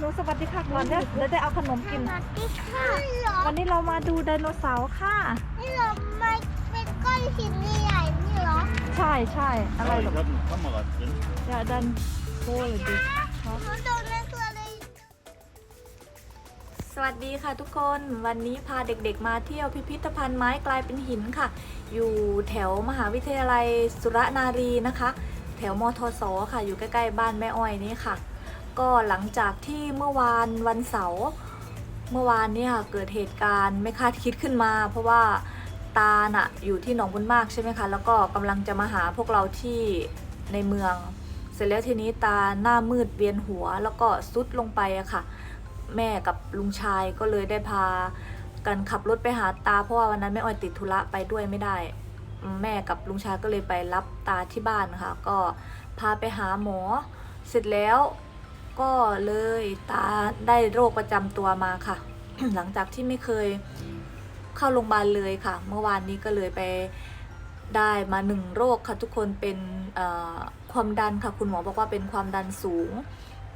หนูสวัสดีค่ะก่อนเดี๋ยวเดี๋ยวได้เอาขนมกิน สวัสดีค่ะวันนี้เรามาดูไดโนเสาร์ค่ะ นี่เราไม่เป็นก้อนหินใหญ่ๆนี่เหรอ ใช่ใช่อะไร Ja, หรอ ich habe eine Kamera drin. อย่าดันโอ้ยดิครับเขาโดนนั่นคืออะไรสวัสดีค่ะทุกคน วันนี้พาเด็กๆมาเที่ยวพิพิธภัณฑ์ไม้กลายเป็นหินค่ะ อยู่แถวมหาวิทยาลัยสุรนารีนะคะ แถวมทศค่ะ อยู่ใกล้ๆบ้านแม่อ้อยนี่ค่ะ ก็หลังจากที่เมื่อวานวันเสาร์เมื่อวานเนี่ยเกิดเหตุการณ์ไม่คาดคิดขึ้นมา เพราะว่าตาน่ะอยู่ที่หนองบุญมากใช่ไหมคะ แล้วก็กำลังจะมาหาพวกเราที่ในเมือง เสร็จแล้วทีนี้ตาหน้ามืดเวียนหัว แล้วก็ซุดลงไปอะค่ะ แม่กับลุงชายก็เลยได้พากันขับรถไปหาตา เพราะว่าวันนั้นแม่อ้อยติดธุระไปด้วยไม่ได้ แม่กับลุงชายก็เลยไปรับตาที่บ้านค่ะ ก็พาไปหาหมอ เสร็จแล้ว ก็เลยตาได้โรคประจำตัวมาค่ะ หลังจากที่ไม่เคยเข้าโรงพยาบาลเลยค่ะ เมื่อวานนี้ก็เลยไปได้มาหนึ่งโรคค่ะทุกคนเป็นความดันค่ะ คุณหมอบอกว่าเป็นความดันสูง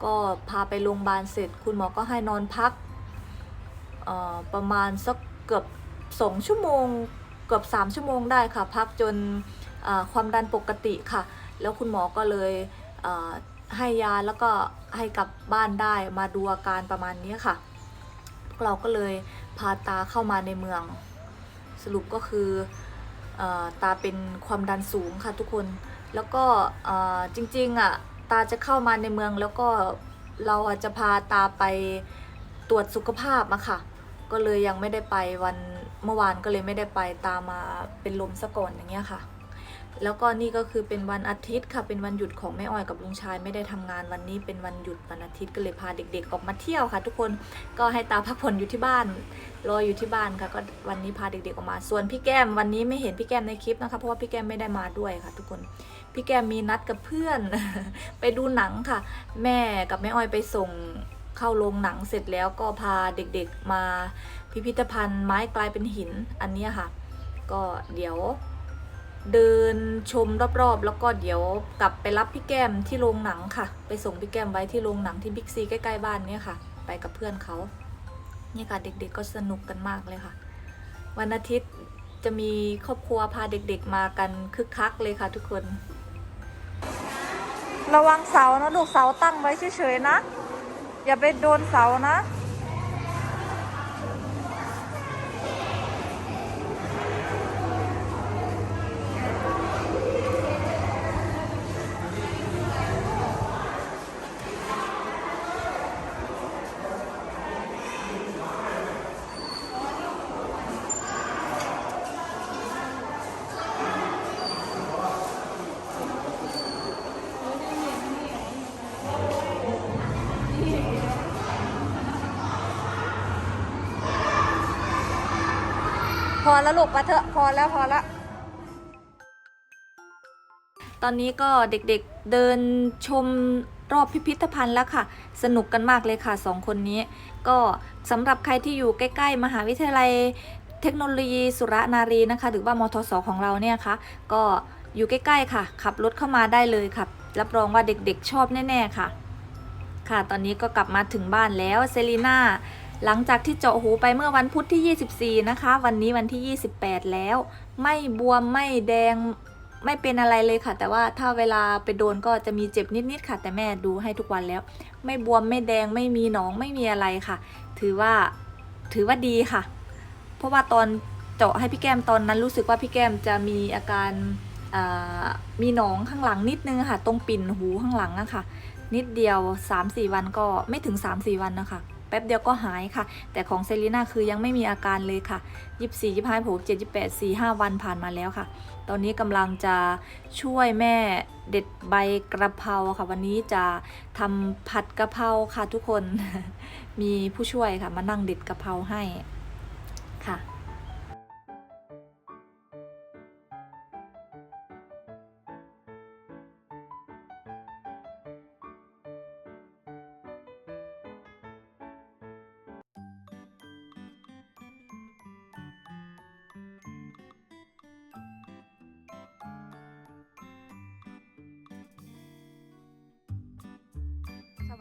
ก็พาไปโรงพยาบาลเสร็จ คุณหมอก็ให้นอนพักประมาณสักเกือบสองชั่วโมงเกือบสามชั่วโมงได้ค่ะ พักจนความดันปกติค่ะ แล้วคุณหมอก็เลย ให้ยาแล้วก็ให้กลับบ้านได้มาดูอาการประมาณนี้ค่ะพวกเราก็เลยพาตาเข้ามาในเมือง สรุปก็คืออตาเป็นความดันสูงค่ะทุกคน แล้วก็จริงๆอะตาจะเข้ามาในเมืองแล้วก็เราอาจจะพาตาไปตรวจสุขภาพอะค่ะ ก็เลยยังไม่ได้ไปวันเมื่อวานก็เลยไม่ได้ไปตามมาเป็นลมซะก่อนอย่างเงี้ยค่ะ แล้วก็นี่ก็คือเป็นวันอาทิตย์ค่ะ เป็นวันหยุดของแม่อ้อยกับลุงชายไม่ได้ทำงานวันนี้เป็นวันหยุดวันอาทิตย์ก็เลยพาเด็กๆ ออกมาเที่ยวค่ะ ทุกคนก็ให้ตาพักผ่อนอยู่ที่บ้านรออยู่ที่บ้านค่ะ ก็วันนี้พาเด็กๆออกมา ส่วนพี่แก้มวันนี้ไม่เห็นพี่แก้มในคลิปนะคะ เพราะว่าพี่แก้มไม่ได้มาด้วยค่ะ ทุกคนพี่แก้มมีนัดกับเพื่อน ไปดูหนังค่ะ แม่กับแม่อ้อยไปส่งเข้าโรงหนังเสร็จแล้วก็พาเด็กๆมาพิพิธภัณฑ์ไม้กลายเป็นหินอันนี้ค่ะ ก็เดี๋ยว เดินชมรอบๆ แล้วก็เดี๋ยวกลับไปรับพี่แก้มที่โรงหนังค่ะ ไปส่งพี่แก้มไว้ที่โรงหนังที่บิ๊กซีใกล้ๆบ้านเนี่ยค่ะ ไปกับเพื่อนเขาเนี่ยค่ะเด็กๆก็สนุกกันมากเลยค่ะ วันอาทิตย์จะมีครอบครัวพาเด็กๆมากันคึกคักเลยค่ะทุกคน ระวังเสานะลูกเสาตั้งไว้เฉยๆนะ อย่าไปโดนเสานะ อแล้วลูกมาเถอะพอแล้วพอละตอนนี้ก็เด็กๆเดินชมรอบพิพิธภัณฑ์แล้วค่ะ สนุกกันมากเลยค่ะสองคนนี้ ก็สำหรับใครที่อยู่ใกล้ ๆ มหาวิทยาลัยเทคโนโลยีสุรนารีนะคะ หรือว่ามทศของเราเนี่ยค่ะ ก็อยู่ใกล้ ๆ ค่ะ ขับรถเข้ามาได้เลยค่ะ รับรองว่าเด็กๆชอบแน่ ๆ ค่ะ ค่ะ ตอนนี้ก็กลับมาถึงบ้านแล้วเซรีน่า หลังจากที่เจาะหูไปเมื่อวันพุธที่ 24 นะคะ วันนี้วันที่ 28 แล้ว ไม่บวมไม่แดงไม่เป็นอะไรเลยค่ะ แต่ว่าถ้าเวลาไปโดนก็จะมีเจ็บนิดๆค่ะ แต่แม่ดูให้ทุกวันแล้ว ไม่บวมไม่แดงไม่มีหนองไม่มีอะไรค่ะ ถือว่าถือว่าดีค่ะ เพราะว่าตอนเจาะให้พี่แก้มตอนนั้นรู้สึกว่าพี่แก้มจะมีอาการมีหนองข้างหลังนิดนึงค่ะ ตรงปิ่นหูข้างหลังอะค่ะ นิดเดียว 3-4 วันก็ไม่ถึง 3-4 วันนะคะ ป๊บเดียวก็หายค่ะ แต่ของเซรีน่าคือยังไม่มีอาการเลยค่ะ 24 25 6 7 28 4 5 วันผ่านมาแล้วค่ะ ตอนนี้กำลังจะช่วยแม่เด็ดใบกระเพราค่ะ วันนี้จะทำผัดกระเพราค่ะทุกคน มีผู้ช่วยค่ะ มานั่งเด็ดกระเพราให้ค่ะ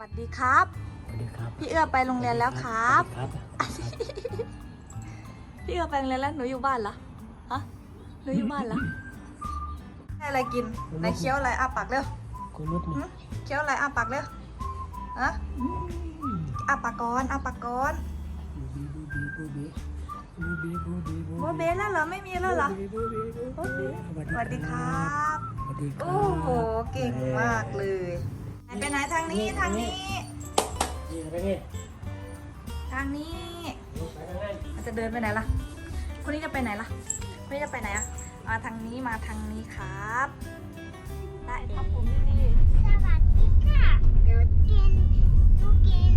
วัสดีครับวัสดีครับ พี่เอื้อไปโรงเรียนแล้วครับสวัสดีครับ พี่เอื้อไปโรงเรียนแล้วหนูอยู่บ้านเหรอ ฮะ หนูอยู่บ้านเหรอให้อะไรกินไหนเคี้ยวอะไรอ้าปากเร็วคุณนุชนี่หึเคี้ยวอะไรอ้าปากเร็วฮะอ้าปากก่อนอ้าปากก่อนบูบีบูบีบูบีบูบีบูบีโบเบแล้วเหรอไม่มีแล้วเหรอบูบีบูบีสวัสดีครับ สวัสดีครับ โอ้โห เก่งมากเลย ไหนไปไหนทางนี้ทางนี้ นี่ไปนี่ทางนี้ไปทางไหนมันจะเดินไปไหนล่ะ คนนี้จะไปไหนล่ะคนนี้จะไปไหนอะมาทางนี้มาทางนี้ครับ ได้ครับผมนี่สวัสดีค่ะหนูกินหนูกิน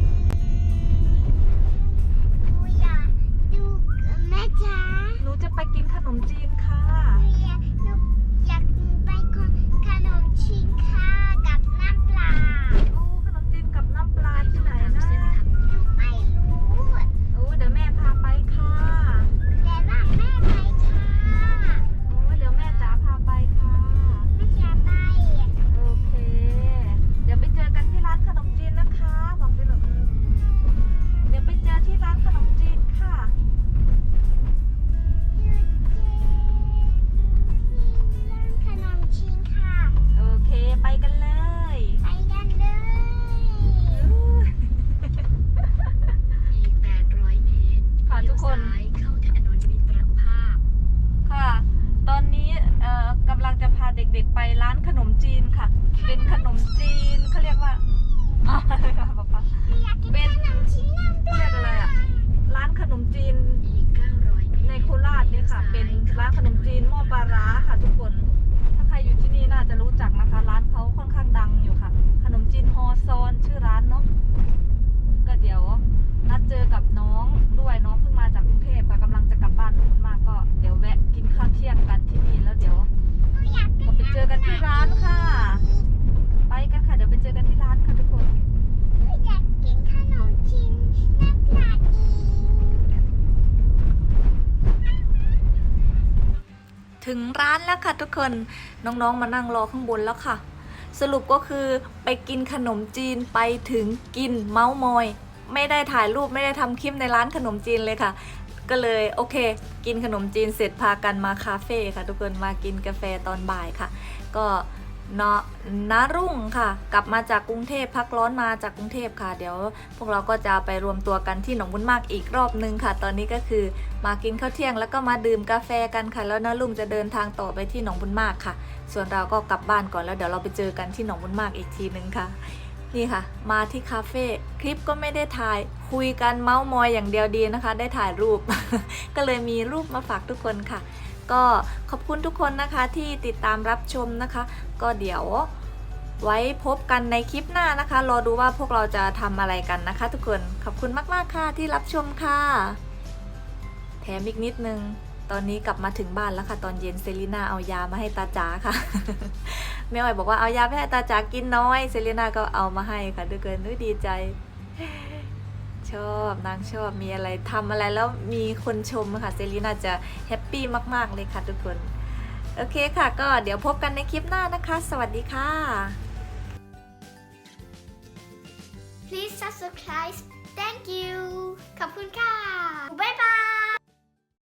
อ้านแล้วค่ะทุกคนน้องๆมานั่งรอข้างบนแล้วค่ะ สรุปก็คือไปกินขนมจีนไปถึงกินเมาส์มอย ไม่ได้ถ่ายรูปไม่ได้ทำคลิปในร้านขนมจีนเลยค่ะ ก็เลยโอเค กินขนมจีนเสร็จพากันมาคาเฟ่ค่ะ ทุกคนมากินกาแฟตอนบ่ายค่ะ ก็ นนารุ่งค่ะ กลับมาจากกรุงเทพพักร้อนมาจากกรุงเทพค่ะ เดี๋ยวพวกเราก็จะไปรวมตัวกันที่หนองบุญมากอีกรอบนึงค่ะ ตอนนี้ก็คือมากินข้าวเที่ยงแล้วก็มาดื่มกาแฟกันค่ะ แล้วนารุ่งจะเดินทางต่อไปที่หนองบุญมากค่ะ ส่วนเราก็กลับบ้านก่อนแล้วเดี๋ยวเราไปเจอกันที่หนองบุญมากอีกทีนึงค่ะนี่ค่ะ มาที่คาเฟ่คลิปก็ไม่ได้ถ่ายคุยกันเมาส์มอยอย่างเดียวดีนะคะ ได้ถ่ายรูป ก็เลยมีรูปมาฝากทุกคนค่ะ ก็ขอบคุณทุกคนนะคะที่ติดตามรับชมนะคะ ก็เดี๋ยวไว้พบกันในคลิปหน้านะคะ รอดูว่าพวกเราจะทำอะไรกันนะคะ ทุกคน ขอบคุณมากๆค่ะที่รับชมค่ะ แถมอีกนิดนึง ตอนนี้กลับมาถึงบ้านแล้วค่ะ ตอนเย็นเซรีนาเอายามาให้ตาจ๋าค่ะแม่อ้อยบอกว่าเอายาไปให้ตาจ๋ากินน้อย เซรีนาก็เอามาให้ค่ะทุกคนนุ้ยดีใจ ชอบนางชอบมีอะไรทำอะไรแล้วมีคนชมค่ะเซรีนาจะแฮปปี้มากๆเลยค่ะทุกคน โอเคค่ะ ก็เดี๋ยวพบกันในคลิปหน้านะคะ สวัสดีค่ะ Please subscribe thank you ขอบคุณค่ะ บ๊ายบาย